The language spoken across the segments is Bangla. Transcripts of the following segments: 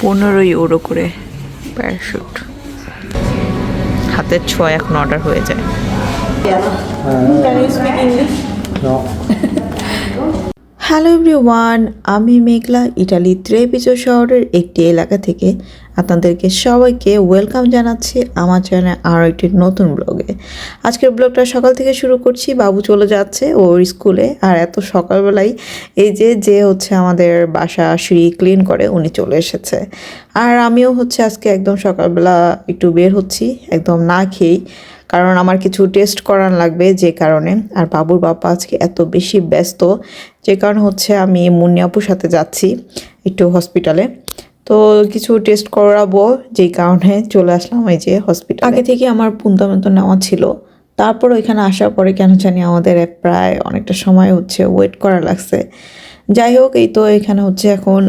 পনেরো ইউরো করে। প্যারাশুট। হাতের ছোঁয়া এখন অর্ডার হয়ে যায়। হ্যালো এভরি ওয়ান আমি মেঘলা ইটালির ত্রেপিজো শহরের একটি এলাকা থেকে আপনাদেরকে সবাইকে ওয়েলকাম জানাচ্ছি আমার চ্যানেলে আরও একটি নতুন ব্লগে আজকের ব্লগটা সকাল থেকে শুরু করছি, বাবু চলে যাচ্ছে ওর স্কুলে আর এত সকালবেলায় এই যে যে হচ্ছে আমাদের বাসা সিঁড়ি ক্লিন করে, উনি চলে এসেছে। আর আমিও হচ্ছে আজকে একদম সকালবেলা একটু বের হচ্ছি, একদম না খেয়েই। কারণ আমার কিছু টেস্ট করার লাগবে যে কারণে। আর বাবুর বাবা আজকে এত বেশি ব্যস্ত, যে কারণে হচ্ছে আমি মুন্নিয়াপুর সাথে যাচ্ছি একটু হসপিটালে তো কিছু টেস্ট করাবো, যেই কারণে চলে আসলাম এই যে হসপিটাল আগে থেকে আমার পুন্তামেন্ত নেওয়া ছিল। তারপর ওইখানে আসার পরে কেন জানি আমাদের প্রায় অনেকটা সময় হচ্ছে ওয়েট করা লাগছে। যাই হোক, এই তো এখানে হচ্ছে এখন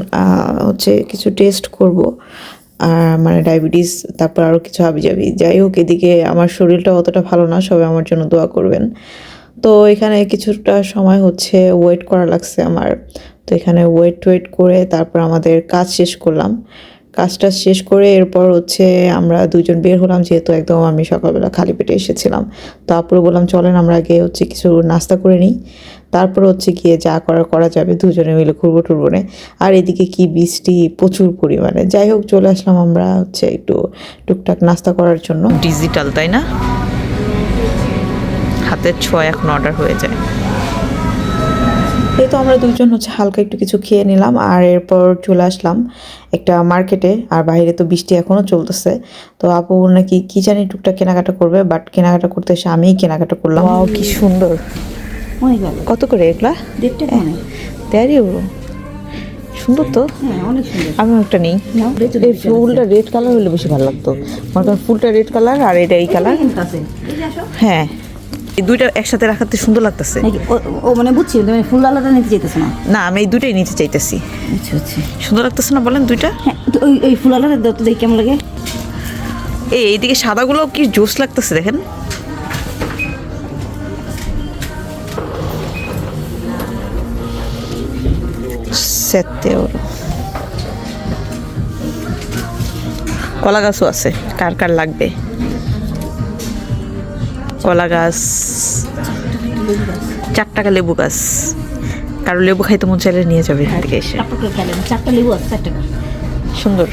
হচ্ছে কিছু টেস্ট করব। আর মানে ডায়াবেটিস তারপর আরও কিছু হাবি যাবি যাই হোক, এদিকে আমার শরীরটা অতটা ভালো না, সবাই আমার জন্য দোয়া করবেন। তো এখানে কিছুটা সময় হচ্ছে ওয়েট করা লাগছে আমার। তো এখানে ওয়েট ওয়েট করে তারপর আমাদের কাজ শেষ করলাম। কাজটা শেষ করে এরপর হচ্ছে আমরা দুজন বের হলাম, যেহেতু একদম আমি সকালবেলা খালি পেটে এসেছিলাম। তো আপুরে বললাম, চলেন আমরা আগে হচ্ছে কিছু নাস্তা করে নিই। তারপর হচ্ছে গিয়ে যা করা করা যাবে, দুজনে মিলে ঘুরবো টুরবো নে। আর এদিকে কি বৃষ্টি, প্রচুর পরিমাণে। যাই হোক, চলে আসলাম আমরা হচ্ছে একটু টুকটাক নাস্তা করার জন্য। ডিজিটাল তাই না? হাতের ছোঁয়া এখন অর্ডার হয়ে যায়। এই তো আমরা দুজন হচ্ছে হালকা একটু কিছু খেয়ে নিলাম আর এরপর চলে আসলাম একটা মার্কেটে আর বাইরে তো বৃষ্টি এখনও চলতেছে। তো আপু নাকি কি জানি টুকটাক কেনাকাটা করবে বাট কেনাকাটা করতে এসে আমিই কেনাকাটা করলাম। ও কি সুন্দর। অনেক কত করে এগুলা? তেরো ইউরো সুন্দর তো। হ্যাঁ অনেক আমি একটা নেই। এই ফুলটা রেড কালার হলে বেশি ভালো লাগতো। করেন ফুলটা রেড কালার আর এটা এই কালার আছে। এই যে আসো। হ্যাঁ। এই দুইটা একসাথে রাখাতে সুন্দর লাগতেছে। ও- মানে বুঝছি তুমি ফুল আলাদা নিতে চাইতেছো না? না আমি এই দুইটাই নিতে চাইতেছি। আচ্ছা আচ্ছা। সুন্দর লাগতেছে না বলেন দুইটা? হ্যাঁ ওই ফুল আলাদা দাও তো দেখি কেমন লাগে। এই এইদিকে সাদাগুলো কি জোস লাগতেছে দেখেন। ওরো কলা গাছও আছে কার কার লাগবে? কলা গাছ চার টাকা লেবু গাছ। কারও লেবু খাইতে মন চাইলে নিয়ে যাবে এখান থেকে এসে। চারটা লেবু আছে চার টাকা সুন্দর।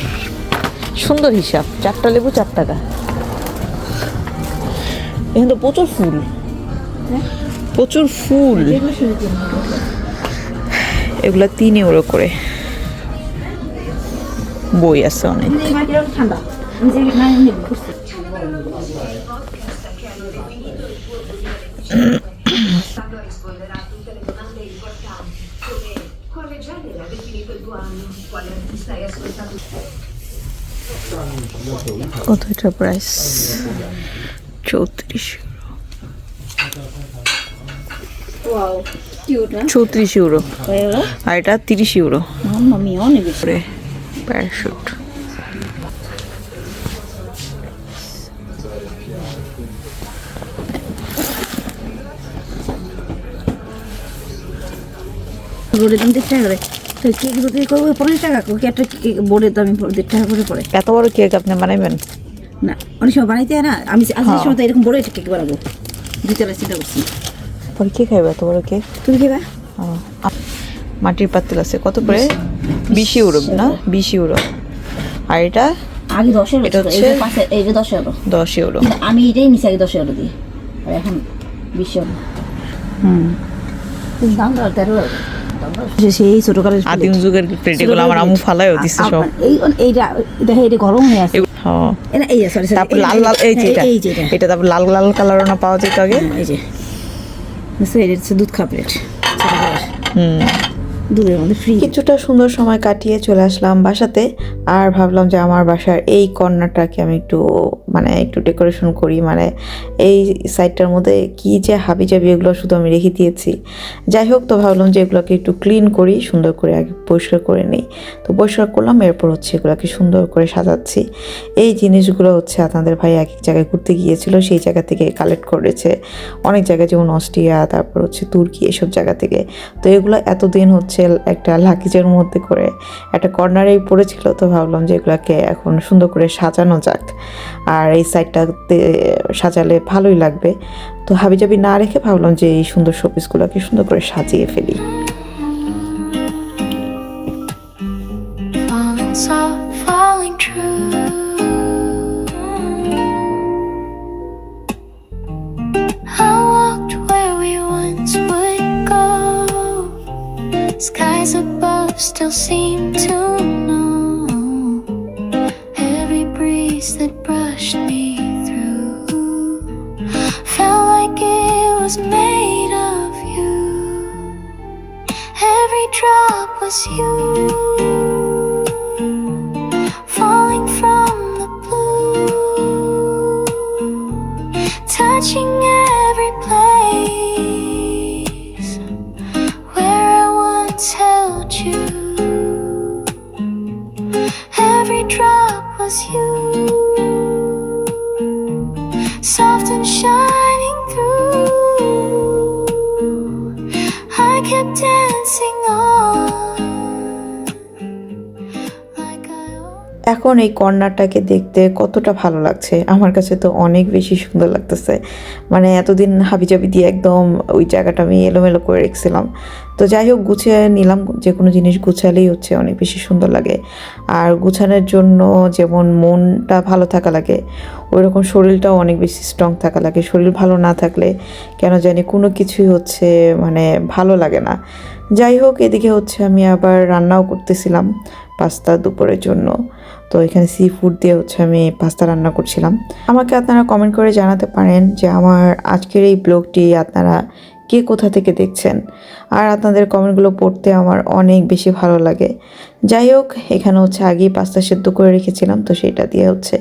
সুন্দর হিসাব চারটা লেবু চার টাকা এখানে তো প্রচুর ফুল। প্রচুর ফুল। এগুলো তিন ইউরো করে। বই আছে অনেক। ঠান্ডা। কত এটা প্রাইস চৌত্রিশ চৌত্রিশ ইউরো আর এটা তিরিশ ইউরো প্যারাশুট বোর্ডের দাম দেড় টাকা করে। তো কেক যদি করব পনেরো টাকা কি একটা কেক বোর্ডের দাম দেড় টাকা করে পড়ে। এত বড় কেক আপনি বানাইবেন? না অনেক সময় বানাইতে হয় না। আমি আজকের সময় তো এরকম বড় একটা কেক বানাবো। দুইতলা চিন্তা করছি। পরে কে খাইবে এত বড় কেক? তুমি খেবা মাটির পাতিল আছে। কত করে? বিশ ইউরো না? বিশ ইউরো। আর এটা? আগে দশ এগারো এটা হচ্ছে- এইটা দশ এগারো দশ ইউরো। আমি এটাই নিছি আগে দশ এগারো দিয়ে আর এখন বিশ এগারো হুম। দাম তেরো এগারো। সেই ছোটকালের আদিম যুগের প্লেট এগুলো আমার আমু ফালাইও দিছে সব। এই এইটা দেখো এটা গরম হয়ে আছে। এই সরি তারপর লাল লাল এই যে এটা। তারপর লাল লাল কালারও না পাওয়া যেত আগে। এই যে। দুধ খা প্লেট হুম। দুধের মধ্যে ফ্রি কিছুটা সুন্দর সময় কাটিয়ে চলে আসলাম বাসাতে আর ভাবলাম যে আমার বাসার এই কর্নারটাকে আমি একটু মানে একটু ডেকোরেশন করি মানে এই সাইডটার মধ্যে কি যে হাবি জাবি এগুলো শুধু আমি রেখে দিয়েছি। যাই হোক, তো ভাবলাম যে এগুলোকে একটু ক্লিন করি, সুন্দর করে আগে পরিষ্কার করে নিই। তো পরিষ্কার করলাম, এরপর হচ্ছে এগুলোকে সুন্দর করে সাজাচ্ছি। এই জিনিসগুলো হচ্ছে আপনাদের ভাই এক এক জায়গায় ঘুরতে গিয়েছিল, সেই জায়গা থেকে কালেক্ট করেছে। অনেক জায়গায় যেমন অস্ট্রিয়া, তারপর হচ্ছে তুর্কি, এসব জায়গা থেকে। তো এগুলো এতদিন হচ্ছে হচ্ছে একটা লাকিজের মধ্যে করে একটা কর্নারেই পড়েছিল, তো ভাবলাম যে এগুলাকে এখন সুন্দর করে সাজানো যাক। আর এই সাইডটাতে সাজালে ভালোই লাগবে। তো হাবিজাবি না রেখে ভাবলাম যে এই সুন্দর শোপিসগুলোকে সুন্দর করে সাজিয়ে ফেলি। Made of you. Every drop was you falling from the blue, touching every place where I once held you. Every drop was you, এখন এই কর্নারটাকে দেখতে কতটা ভালো লাগছে। আমার কাছে তো অনেক বেশি সুন্দর লাগতেছে। মানে এতদিন হাবিজাবি দিয়ে একদম ওই জায়গাটা আমি এলোমেলো করে রেখেছিলাম। তো যাই হোক, গুছিয়ে নিলাম। যে কোনো জিনিস গুছালেই হচ্ছে, অনেক বেশি সুন্দর লাগে। আর গুছানোর জন্য যেমন মনটা ভালো থাকা লাগে ওই রকম শরীরটাও অনেক বেশি স্ট্রং থাকা লাগে। শরীর ভালো না থাকলে কেন জানি কোনো কিছুই হচ্ছে মানে ভালো লাগে না। যাই হোক, এদিকে হচ্ছে আমি আবার রান্নাও করতেছিলাম পাস্তা দুপুরের জন্য। তো এখানে সি ফুড দিয়ে হচ্ছে আমি পাস্তা রান্না করছিলাম। আমাকে আপনারা কমেন্ট করে জানাতে পারেন যে আমার আজকের এই ব্লগটি আপনারা কে কোথা থেকে দেখছেন? আর আপনাদের কমেন্টগুলো পড়তে আমার অনেক বেশি ভালো লাগে। যাই হোক, এখানে হচ্ছে আগেই পাস্তা সেদ্ধ করে রেখেছিলাম, তো সেটা দিয়ে হচ্ছে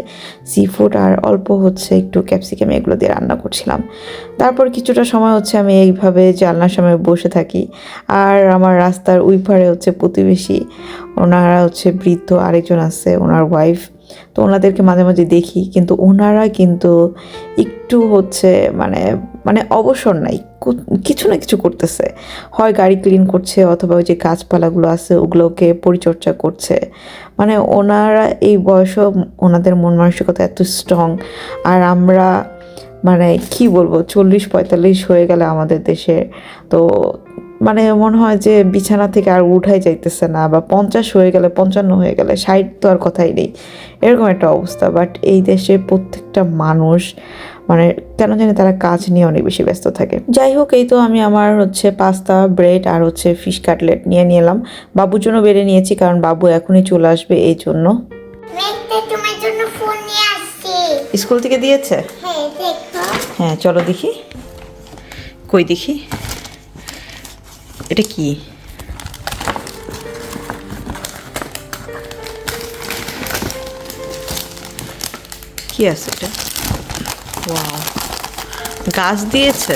সি ফুড আর অল্প হচ্ছে একটু ক্যাপসিকাম এগুলো দিয়ে রান্না করছিলাম। তারপর কিছুটা সময় হচ্ছে আমি এইভাবে জানলার সময় বসে থাকি। আর আমার রাস্তার ওই পারে হচ্ছে প্রতিবেশী, ওনারা হচ্ছে বৃদ্ধ, আরেকজন আছে ওনার ওয়াইফ তো ওনাদেরকে মাঝে মাঝে দেখি, কিন্তু ওনারা কিন্তু একটু হচ্ছে মানে মানে অবসর নাই কিছু না কিছু করতেছে। হয় গাড়ি ক্লিন করছে অথবা ওই যে গাছপালাগুলো আছে ওগুলোকে পরিচর্যা করছে। মানে ওনারা এই বয়সেও ওনাদের মন মানসিকতা এত স্ট্রং আর আমরা মানে কি বলব, চল্লিশ পঁয়তাল্লিশ হয়ে গেলে আমাদের দেশে তো মানে মনে হয় যে বিছানা থেকে আর উঠাই যাইতেছে না বা পঞ্চাশ হয়ে গেলে পঞ্চান্ন হয়ে গেলে ষাট তো আর কথাই নেই। এরকম একটা অবস্থা। বাট এই দেশে প্রত্যেকটা মানুষ মানে কেন জানি তারা কাজ নিয়ে অনেক বেশি ব্যস্ত থাকে। যাই হোক এই তো আমি আমার হচ্ছে পাস্তা ব্রেড আর হচ্ছে ফিশ কাটলেট নিয়ে নিলাম। বাবুর জন্য বেড়ে নিয়েছি কারণ বাবু এখনই চলে আসবে এই জন্য। স্কুল থেকে দিয়েছে? হ্যাঁ হ্যাঁ চলো দেখি। কই দেখি? এটা কি? কি আছে এটা? গাছ দিয়েছে?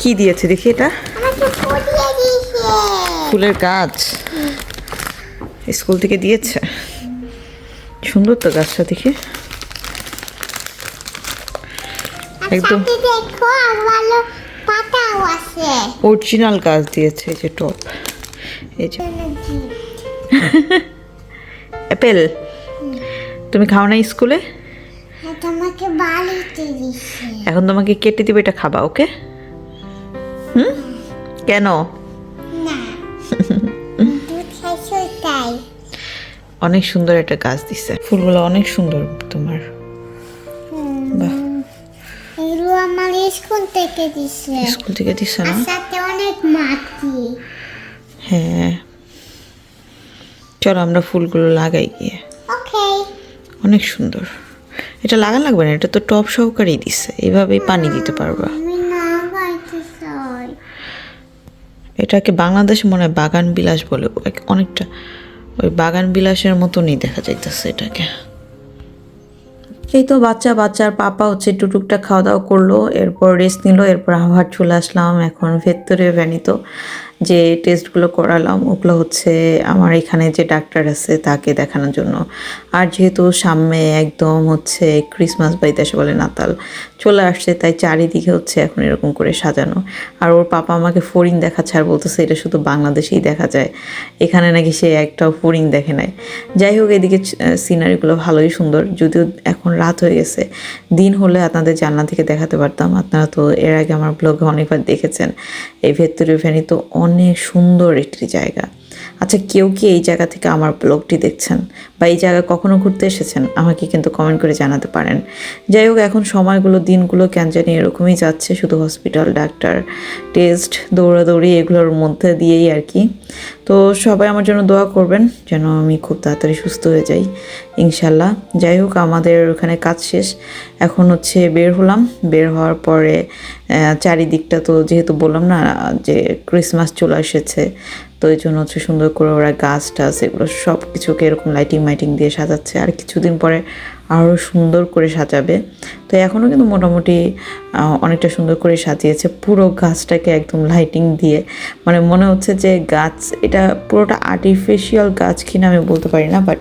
কি দিয়েছে দেখি এটা? ফুলের গাছ। স্কুল থেকে দিয়েছে। সুন্দর তো গাছটা দেখি। একদম অরিজিনাল গাছ দিয়েছে এই যে টপ। এই যে অ্যাপেল। তুমি খাও না স্কুলে? হ্যাঁ তোমাকে এখন তোমাকে কেটে দিবে এটা খাবা ওকে? হুম? কেন? অনেক সুন্দর একটা গাছ দিছে। ফুলগুলো অনেক সুন্দর তোমার। বাহ। এগুলো আমার স্কুল থেকে দিচ্ছে স্কুল থেকে দিছে না? সাথে অনেক মাটি। হ্যাঁ। চলো আমরা ফুলগুলো লাগাই গিয়ে। অনেক সুন্দর। এটা লাগা লাগবে না, এটা তো টপ সহকারেই দিছে। এইভাবেই পানি দিতে পারবা। এটাকে বাংলাদেশে মনে হয় বাগান বিলাস বলে অনেকটা ওই বাগান বিলাসের মতনই দেখা যাইতেছে এটাকে। এই তো বাচ্চা, বাচ্চার পাপা হচ্ছে টুটুকটা খাওয়া দাওয়া করল, এরপর রেস্ট নিল, এরপর আবার চলে আসলাম এখন ভেতরে ভ্যানিত যে টেস্টগুলো করালাম, ওগুলো হচ্ছে আমার এখানে যে ডাক্তার আছে তাকে দেখানোর জন্য। আর যেহেতু সামনে একদম হচ্ছে ক্রিসমাস বা দেশে বলে নাতাল চলে আসছে, তাই চারিদিকে হচ্ছে এখন এরকম করে সাজানো। আর ওর পাপা আমাকে ফড়িং দেখাচ্ছে আর বলতেছে এটা শুধু বাংলাদেশেই দেখা যায়। এখানে নাকি সে একটাও ফড়িং দেখে নাই। যাই হোক, এদিকে সিনারিগুলো ভালোই সুন্দর, যদিও এখন রাত হয়ে গেছে। দিন হলে আপনাদের জানলা থেকে দেখাতে পারতাম। আপনারা তো এর আগে আমার ব্লগে অনেকবার দেখেছেন। এই ভেতরে ভ্যানি তো অনেক সুন্দর একটি জায়গা। আচ্ছা কেউ কি এই জায়গা থেকে আমার ব্লগটি দেখছেন? বা এই জায়গায় কখনো ঘুরতে এসেছেন, আমাকে কিন্তু কমেন্ট করে জানাতে পারেন। যাই হোক, এখন সময়গুলো, দিনগুলো কেন জানি এরকমই যাচ্ছে, শুধু হসপিটাল ডাক্তার টেস্ট দৌড়াদৌড়ি, এগুলোর মধ্যে দিয়েই আর কি। তো সবাই আমার জন্য দোয়া করবেন, যেন আমি খুব তাড়াতাড়ি সুস্থ হয়ে যাই ইনশাল্লাহ যাই হোক, আমাদের ওখানে কাজ শেষ। এখন হচ্ছে বের হলাম। বের হওয়ার পরে চারিদিকটা তো যেহেতু বললাম না, যে ক্রিসমাস চলে এসেছে, তো এই জন্য হচ্ছে সুন্দর করে ওরা গাছ টাছ এগুলো সব কিছুকে এরকম লাইটিং মাইটিং দিয়ে সাজাচ্ছে আর কিছুদিন পরে আরও সুন্দর করে সাজাবে। তো এখনও কিন্তু মোটামুটি অনেকটা সুন্দর করে সাজিয়েছে। পুরো গাছটাকে একদম লাইটিং দিয়ে। মানে মনে হচ্ছে যে গাছ, এটা পুরোটা আর্টিফিশিয়াল গাছ কিনা আমি বলতে পারি না বাট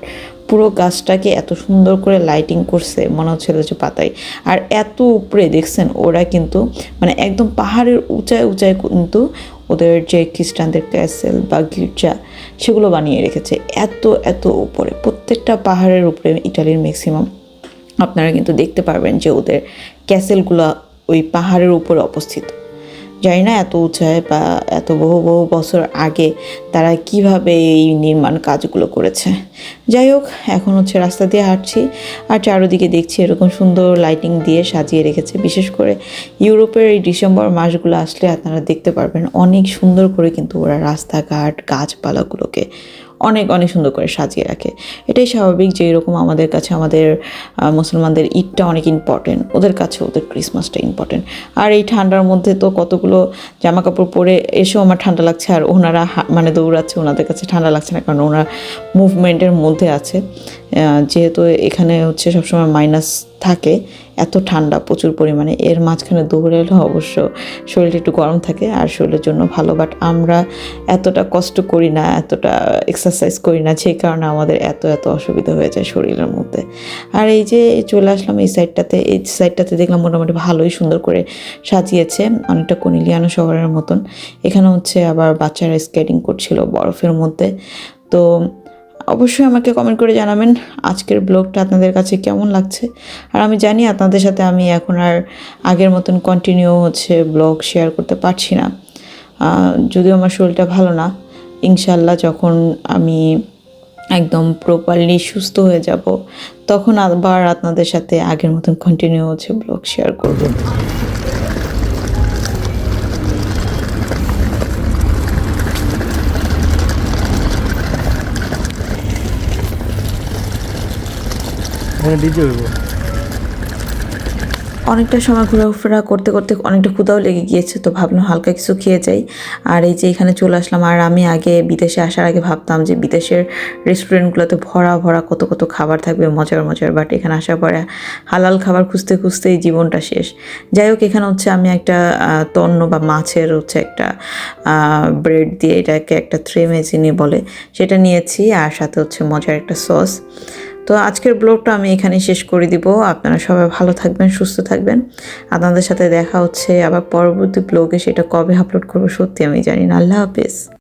পুরো গাছটাকে এত সুন্দর করে লাইটিং করছে, মনে হচ্ছিল যে পাতায়। আর এত উপরে দেখছেন, ওরা কিন্তু মানে একদম পাহাড়ের উঁচায় উঁচায় কিন্তু ওদের যে খ্রিস্টানদের ক্যাসেল বা গির্জা, সেগুলো বানিয়ে রেখেছে। এত এত উপরে, প্রত্যেকটা পাহাড়ের উপরে ইটালির ম্যাক্সিমাম আপনারা কিন্তু দেখতে পারবেন যে ওদের ক্যাসেলগুলো ওই পাহাড়ের উপরে অবস্থিত। জানি না এত উঁচায় বা এত বহু বহু বছর আগে তারা কীভাবে এই নির্মাণ কাজগুলো করেছে। যাই হোক, এখন হচ্ছে রাস্তা দিয়ে হাঁটছি আর চারোদিকে দেখছি এরকম সুন্দর লাইটিং দিয়ে সাজিয়ে রেখেছে। বিশেষ করে ইউরোপের এই ডিসেম্বর মাসগুলো আসলে আপনারা দেখতে পারবেন, অনেক সুন্দর করে কিন্তু ওরা রাস্তাঘাট, গাছপালাগুলোকে অনেক অনেক সুন্দর করে সাজিয়ে রাখে। এটাই স্বাভাবিক যে এরকম আমাদের কাছে, আমাদের মুসলমানদের ঈদটা অনেক ইম্পর্টেন্ট ওদের কাছে ওদের ক্রিসমাসটা ইম্পর্টেন্ট আর এই ঠান্ডার মধ্যে তো কতগুলো জামা কাপড় পরে এসেও আমার ঠান্ডা লাগছে আর ওনারা মানে দৌড়াচ্ছে, ওনাদের কাছে ঠান্ডা লাগছে না কারণ ওনারা মুভমেন্টের মধ্যে আছে। যেহেতু এখানে হচ্ছে সবসময় মাইনাস থাকে এত ঠান্ডা প্রচুর পরিমাণে। এর মাঝখানে দৌড়ালে অবশ্য শরীরটা একটু গরম থাকে আর শরীরের জন্য ভালো বাট আমরা এতটা কষ্ট করি না, এতটা এক্সারসাইজ করি না সেই কারণে আমাদের এত এত অসুবিধা হয়ে যায় শরীরের মধ্যে। আর এই যে চলে আসলাম এই সাইডটাতে এই সাইডটাতে দেখলাম মোটামুটি ভালোই সুন্দর করে সাজিয়েছে, অনেকটা কনিলিয়ানো শহরের মতন। এখানে হচ্ছে আবার বাচ্চারা স্কেটিং করছিল বরফের মধ্যে। তো অবশ্যই আমাকে কমেন্ট করে জানাবেন আজকের ব্লগটা আপনাদের কাছে কেমন লাগছে। আর আমি জানি আপনাদের সাথে আমি এখন আর আগের মতন কন্টিনিউ হচ্ছে ব্লগ শেয়ার করতে পারছি না। যদিও আমার শরীরটা ভালো না ইনশাল্লাহ যখন আমি একদম প্রপারলি সুস্থ হয়ে যাব, তখন আবার আপনাদের সাথে আগের মতন কন্টিনিউ হচ্ছে ব্লগ শেয়ার করব। এখানে অনেকটা সময় ঘোরাফেরা করতে করতে অনেকটা ক্ষুদাও লেগে গিয়েছে, তো ভাবলাম হালকা কিছু খেয়ে যাই। আর এই যে এখানে চলে আসলাম, আর আমি আগে বিদেশে আসার আগে ভাবতাম যে বিদেশের রেস্টুরেন্টগুলোতে ভরা ভরা কত কত খাবার থাকবে, মজার মজার। বাট এখানে আসার পরে হালাল খাবার খুঁজতে খুঁজতেই জীবনটা শেষ। যাই হোক, এখানে হচ্ছে আমি একটা তন্ন বা মাছের হচ্ছে একটা ব্রেড দিয়ে এটাকে একটা থ্রে মেজিনি বলে সেটা নিয়েছি, আর সাথে হচ্ছে মজার একটা সস তো আজকের ব্লগটা আমি এখানে শেষ করে দিব। আপনারা সবাই ভালো থাকবেন, সুস্থ থাকবেন। আপনাদের সাথে দেখা হচ্ছে আবার পরবর্তী ব্লগে, সেটা কবে আপলোড করব সত্যি আমি জানি না। আল্লাহ হাফেজ।